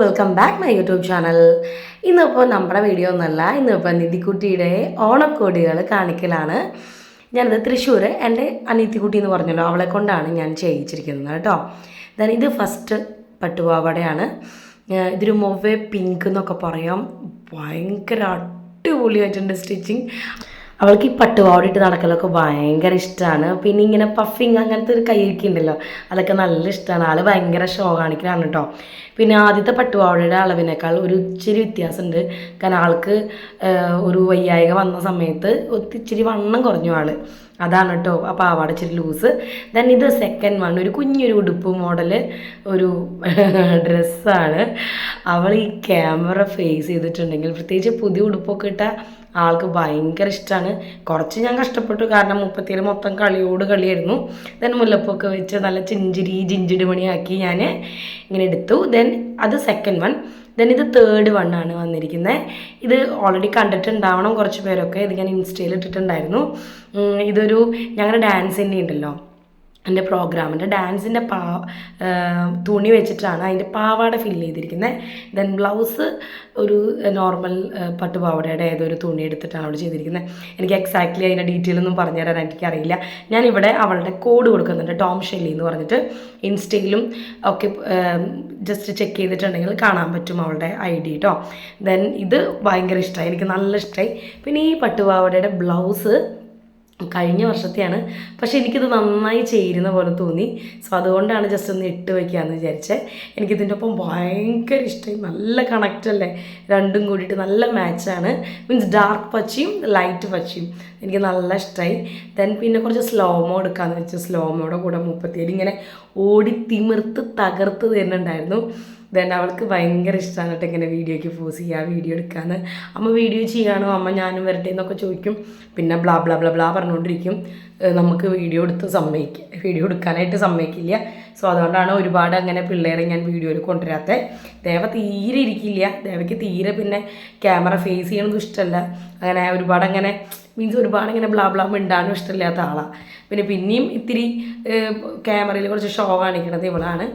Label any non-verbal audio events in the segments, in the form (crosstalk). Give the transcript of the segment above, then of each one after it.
Welcome back my YouTube channel ഇന്നിപ്പോൾ നമ്മുടെ video ഒന്നല്ല ഇന്നിപ്പോൾ നിധിക്കുട്ടിയുടെ ഓണക്കോടികൾ കാണിക്കലാണ്. ഞാനത് തൃശ്ശൂർ എന്റെ അനീതിക്കുട്ടി എന്ന് പറഞ്ഞല്ലോ അവളെ കൊണ്ടാണ് ഞാൻ ചെയ്യിച്ചിരിക്കുന്നത് കേട്ടോ. ദൻ ഇത് ഫസ്റ്റ് പട്ടുപാവടയാണ്. ഇതൊരു മൊവേ പിങ്ക് എന്നൊക്കെ പറയാം. ഭയങ്കര അടിപൊളിയായിട്ടുണ്ട് സ്റ്റിച്ചിങ് അവൾക്ക് ഈ പട്ടുപാവടിയിട്ട് നടക്കലൊക്കെ ഭയങ്കര ഇഷ്ടമാണ് പിന്നെ ഇങ്ങനെ പഫിങ് അങ്ങനത്തെ ഒരു കൈയൊക്കെ ഉണ്ടല്ലോ അതൊക്കെ നല്ല ഇഷ്ടമാണ് ആൾ ഭയങ്കര ഷോ കാണിക്കലാണ് കേട്ടോ പിന്നെ ആദ്യത്തെ പട്ടുപാവാടയുടെ അളവിനേക്കാൾ ഒരു ഇച്ചിരി വ്യത്യാസമുണ്ട് കാരണം ആൾക്ക് ഒരു വയ്യായിക വന്ന സമയത്ത് ഒത്തിരി വണ്ണം കുറഞ്ഞു ആൾ അതാണ് കേട്ടോ ആ പാവാട ഇച്ചിരി ലൂസ്. ദെൻ ഇത് സെക്കൻഡ് വൺ ഒരു കുഞ്ഞൊരു ഉടുപ്പ് മോഡൽ ഒരു (laughs) ഡ്രസ്സാണ് അവൾ ഈ ക്യാമറ ഫേസ് ചെയ്തിട്ടുണ്ടെങ്കിൽ പ്രത്യേകിച്ച് പുതിയ ഉടുപ്പൊക്കെ ഇട്ട ആൾക്ക് ഭയങ്കര ഇഷ്ടമാണ് കുറച്ച് ഞാൻ കഷ്ടപ്പെട്ടു. കാരണം മുപ്പത്തിയേഴ് മൊത്തം കളിയോട് കളിയായിരുന്നു. ദെൻ മുല്ലപ്പൊക്കെ വെച്ച് നല്ല ചിഞ്ചിരി ജിഞ്ചിടി മണിയാക്കി ഞാൻ ഇങ്ങനെ എടുത്തു. ദെൻ അത് സെക്കൻഡ് വൺ ദെൻ ഇത് തേർഡ് വൺ ആണ് വന്നിരിക്കുന്നത് ഇത് ഓൾറെഡി കണ്ടിട്ടുണ്ടാവണം കുറച്ച് പേരൊക്കെ. ഇത് ഞാൻ ഇൻസ്റ്റയിൽ ഇട്ടിട്ടുണ്ടായിരുന്നു. ഇതൊരു ഞങ്ങളുടെ ഡാൻസിന്റെ ഉണ്ടല്ലോ. എന്റെ പ്രോഗ്രാമിന്റെ ഡാൻസിന്റെ പാ തുണി വെച്ചിട്ടാണ് അതിന്റെ പാവാട ഫില്ല് ചെയ്തിരിക്കുന്നത് ദെൻ ബ്ലൗസ് ഒരു നോർമൽ പട്ടുപാവാടയുടെ ഏതൊരു തുണി എടുത്തിട്ടാണ് അവിടെ ചെയ്തിരിക്കുന്നത് എനിക്ക് എക്സാക്ട്ലി അതിന്റെ ഡീറ്റെയിൽ ഒന്നും പറഞ്ഞു തരാൻ എനിക്കറിയില്ല. ഞാനിവിടെ അവളുടെ കോഡ് കൊടുക്കുന്നുണ്ട് ടോം ഷെല്ലി എന്ന് പറഞ്ഞിട്ട്. ഇൻസ്റ്റയിലും ഒക്കെ ജസ്റ്റ് ചെക്ക് ചെയ്തിട്ടുണ്ടെങ്കിൽ കാണാൻ പറ്റും അവളുടെ ഐ ഡി കേട്ടോ ദെൻ ഇത് ഭയങ്കര ഇഷ്ടമായി എനിക്ക് നല്ല ഇഷ്ടമായി പിന്നെ ഈ പട്ടുപാവാടയുടെ ബ്ലൗസ് കഴിഞ്ഞ വർഷത്തെയാണ്. പക്ഷേ എനിക്കിത് നന്നായി ചേരുന്ന പോലെ തോന്നി. സോ അതുകൊണ്ടാണ് ജസ്റ്റ് ഒന്ന് ഇട്ട് വയ്ക്കാമെന്ന് വിചാരിച്ചത് എനിക്കിതിന്റെ ഒപ്പം ഭയങ്കര ഇഷ്ടമായി നല്ല കണക്റ്റ് അല്ലേ? രണ്ടും കൂടിയിട്ട് നല്ല മാച്ചാണ് മീൻസ് ഡാർക്ക് പച്ചയും ലൈറ്റ് പച്ചയും. എനിക്ക് നല്ല ഇഷ്ടമായി ദെൻ പിന്നെ കുറച്ച് സ്ലോമോ എടുക്കാമെന്ന് വെച്ച് സ്ലോമോയുടെ കൂടെ മുപ്പത്തിയേഴ് ഇങ്ങനെ ഓടി തിമിർത്ത് തകർത്ത് തരുന്നുണ്ടായിരുന്നു. ദെൻ അവൾക്ക് ഭയങ്കര ഇഷ്ടമാണ് കേട്ടോ ഇങ്ങനെ വീഡിയോയ്ക്ക് പോസ് ചെയ്യുക വീഡിയോ എടുക്കാന്ന്. അമ്മ വീഡിയോ ചെയ്യാണോ? അമ്മ ഞാനും വരട്ടെ എന്നൊക്കെ ചോദിക്കും. പിന്നെ ബ്ലാ ബ്ലാ ബ്ലാ ബ്ലാ പറഞ്ഞുകൊണ്ടിരിക്കും. നമുക്ക് വീഡിയോ എടുത്ത് സമ്മതിക്കുക വീഡിയോ എടുക്കാനായിട്ട് സമ്മതിക്കില്ല. സോ അതുകൊണ്ടാണ് ഒരുപാട് അങ്ങനെ പിള്ളേരെ ഞാൻ വീഡിയോയിൽ കൊണ്ടുവരാത്തത് ദേവ തീരെ ഇരിക്കില്ല. ദേവയ്ക്ക് തീരെ പിന്നെ ക്യാമറ ഫേസ് ചെയ്യണതും ഇഷ്ടമല്ല അങ്ങനെ ഒരുപാട് അങ്ങനെ മീൻസ് ഒരുപാട് ഇങ്ങനെ ബ്ലാ ബ്ലാ മിണ്ടാനും ഇഷ്ടമില്ലാത്ത ആളാണ് പിന്നെ പിന്നെയും ഇത്തിരി ക്യാമറയിൽ കുറച്ച് ഷോ കാണിക്കണത് ഇവളാണ്.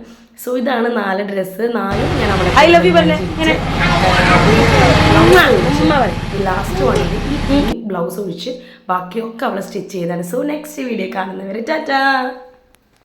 സോ ഇതാണ് നാല് ഡ്രസ്സ് നാലും ഞാൻ അവിടെ I love you last one ഈ ബ്ലൗസ് ഒഴിച്ച് ബാക്കിയൊക്കെ അവളെ സ്റ്റിച്ച് ചെയ്താണ്. സോ നെക്സ്റ്റ് വീഡിയോ കാണുന്നവരെ ടാറ്റാ